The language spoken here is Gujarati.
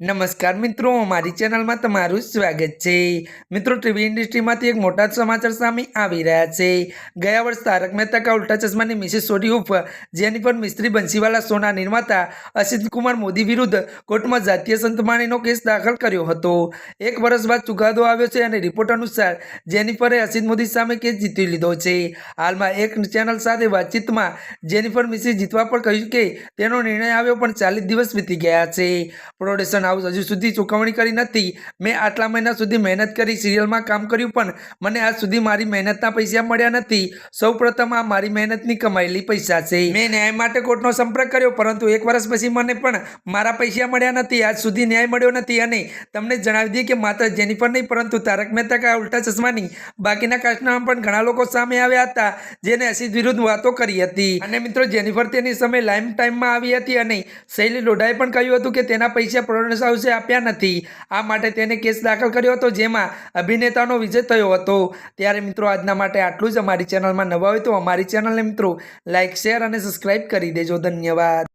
નમસ્કાર મિત્રો, મારી ચેનલમાં તમારું સ્વાગત છે. મિત્રો, ટીવી ઇન્ડસ્ટ્રીમાંથી એક મોટા સમાચાર સામે આવી રહ્યા છે. ગયા વર્ષ તારક મહેતા કા ઉલ્ટા ચશ્માની મિસિસ સોઢી ઉફ જેનિફર મિસ્ત્રી બંસીવાલા સોના નિર્માતા અસિત કુમાર મોદી વિરુદ્ધ કોર્ટમાં જાતીય સંતમાણીનો કેસ દાખલ કર્યો હતો. એક વર્ષ બાદ ચુકાદો આવ્યો છે અને રિપોર્ટ અનુસાર જેનિફરે અસિત મોદી સામે કેસ જીતી લીધો છે. હાલમાં એક ચેનલ સાથે વાતચીતમાં જેનિફર મિસિસ જીતવા પર કહ્યું કે તેનો નિર્ણય આવ્યો પણ ચાલીસ દિવસ વીતી ગયા છે. પ્રોડક્શન હાઉસ હજુ સુધી ચૂકવણી કરી નથી. મેં આટલા મહિના સુધી મહેનત કરી, સિરિયલમાં કામ કર્યું, પણ મને આજ સુધી મારી મહેનતના પૈસા મળ્યા નથી. સૌપ્રથમ આ મારી મહેનતની કમાયેલી પૈસા છે. મેં ન્યાય માટે કોર્ટનો સંપર્ક કર્યો, પરંતુ એક વર્ષ પછી મને પણ મારા પૈસા મળ્યા નથી. આજ સુધી ન્યાય મળ્યો નથી અને તમને જણાવી દઈએ કે માત્ર જેનિફર નહીં, પરંતુ તારક મહેતા કા ઉલ્ટા ચશ્માની બાકીના કાસ્ટના પણ ઘણા લોકો સામે આવ્યા હતા, જેને અસીદ વિરુદ્ધ વાતો કરી હતી. અને મિત્રો, જેનિફર તેની સમય લાઈમ ટાઈમમાં આવી હતી અને શૈલી લોઢાએ પણ કહ્યું હતું કે તેના પૈસા પ્રોડ્યુસર હાઉસે આપ્યા નથી. આ માટે તેને કેસ દાખલ કર્યો હતો, જેમાં અભિનેતાનો વિજય થયો હતો. ત્યારે મિત્રો, આજના માટે આટલું જ. અમારી ચેનલમાં નવા હોય તો અમારી ચેનલને મિત્રો લાઇક શેર અને સબસ્ક્રાઇબ કરી દેજો. ધન્યવાદ.